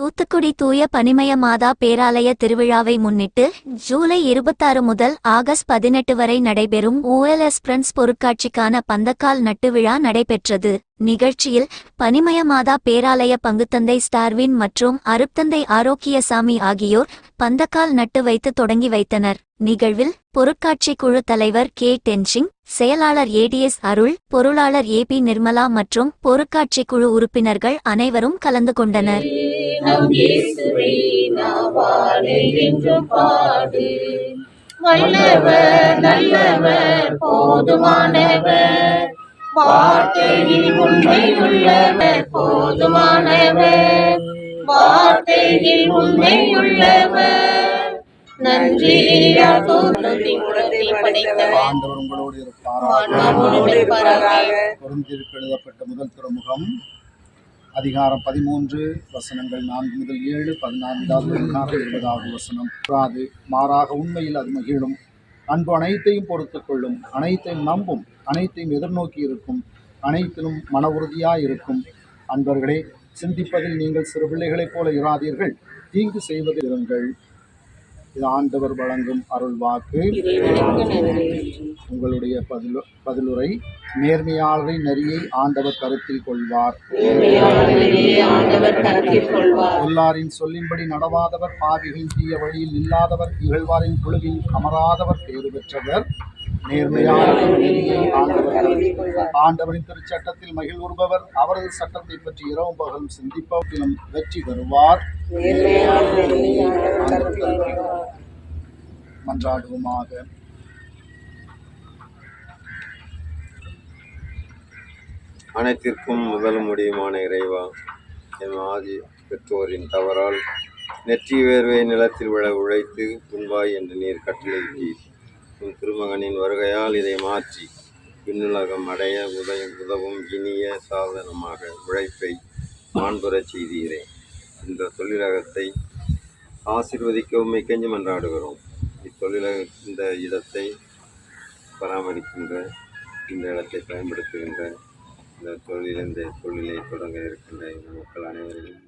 தூத்துக்குடி தூய பனிமய மாதா பேராலய திருவிழாவை முன்னிட்டு ஜூலை இருபத்தாறு முதல் ஆகஸ்ட் பதினெட்டு வரை நடைபெறும் ஓஎல்எஸ் பிரண்ட்ஸ் பொருட்காட்சிக்கான பந்தக்கால் நட்டு விழா நடைபெற்றது. நிகழ்ச்சியில் பனிமயமாதா பேராலய பங்குத்தந்தை ஸ்டார்வின் மற்றும் அருப்தந்தை ஆரோக்கியசாமி ஆகியோர் பந்தக்கால் நட்டு வைத்து தொடங்கி வைத்தனர். நிகழ்வில் பொருட்காட்சி குழு தலைவர் கே. டென்சிங் செயலாளர் ஏடிஎஸ் அருள் பொருளாளர் ஏபி நிர்மலா மற்றும் பொருட்காட்சி குழு உறுப்பினர்கள் அனைவரும் கலந்து கொண்டனர். வல்லவர் நல்லவர் போதுமானவர். வார்த்தையில் உண்மை உள்ளவர் போதுமானவர். வார்த்தையில் உண்மை உள்ளவர். எழுதப்பட்ட முதல் திருமுகம் அதிகாரம் பதிமூன்று வசனங்கள் நான்கு முதல் ஏழு பதினான்காவது இருபதாவது வசனம். மாறாக உண்மையில் அது மகிழும். அன்பு அனைத்தையும் பொறுத்துக் கொள்ளும் அனைத்தையும் நம்பும் அனைத்தையும் எதிர்நோக்கி இருக்கும் அனைத்திலும் மன உறுதியாக இருக்கும் அன்பர்களே சிந்திப்பதில் நீங்கள் சிறு பிள்ளைகளைப் போல இராதீர்கள். தீங்கு செய்வதில் இருங்கள். இது ஆண்டவர் வழங்கும் அருள் வாக்கு. உங்களுடைய பதிலு பதிலுரை நேர்மையாளரை நெறியை ஆண்டவர் கருத்தில் கொள்வார். எல்லாரின் சொல்லின்படி நடவாதவர் பாவிகளின் தீய வழியில் இல்லாதவர் இகழ்வாரின் குழுவில் அமராதவர் பேறு பெற்றவர். கொள்வார். ஆண்டவரின் திருச்சட்டத்தில் மகிழ்வுறுபவர். அவரது சட்டத்தை பற்றி இரவும் பகலும் சிந்திப்பதிலும் வெற்றி பெறுவார். மன்றாடுவோமாக. அனைத்திற்கும் முதல் முடியுமான இறைவா என் ஆதி பெற்றோரின் தவறால் நெற்றி வேர்வை நிலத்தில் விழ உழைத்து உண்பாய் என்று நீர் கட்டளையிட்டீர் உன் திருமகனின் வருகையால் இதை மாற்றி. விண்ணுலகம் அடைய உதய உதவும் இனிய சாதனமாக உழைப்பை மாண்புறச் செய்தீரே. இந்த தொழிலகத்தை ஆசிர்வதிக்க உண்மை கெஞ்சு மன்றாடுகிறோம் இத்தொழிலக இந்த இடத்தை பராமரிக்கின்ற இந்த இடத்தை பயன்படுத்துகின்ற இந்த தொழில் இந்த தொழிலை தொடங்க இருக்கின்ற இந்த மக்கள் அனைவரையும்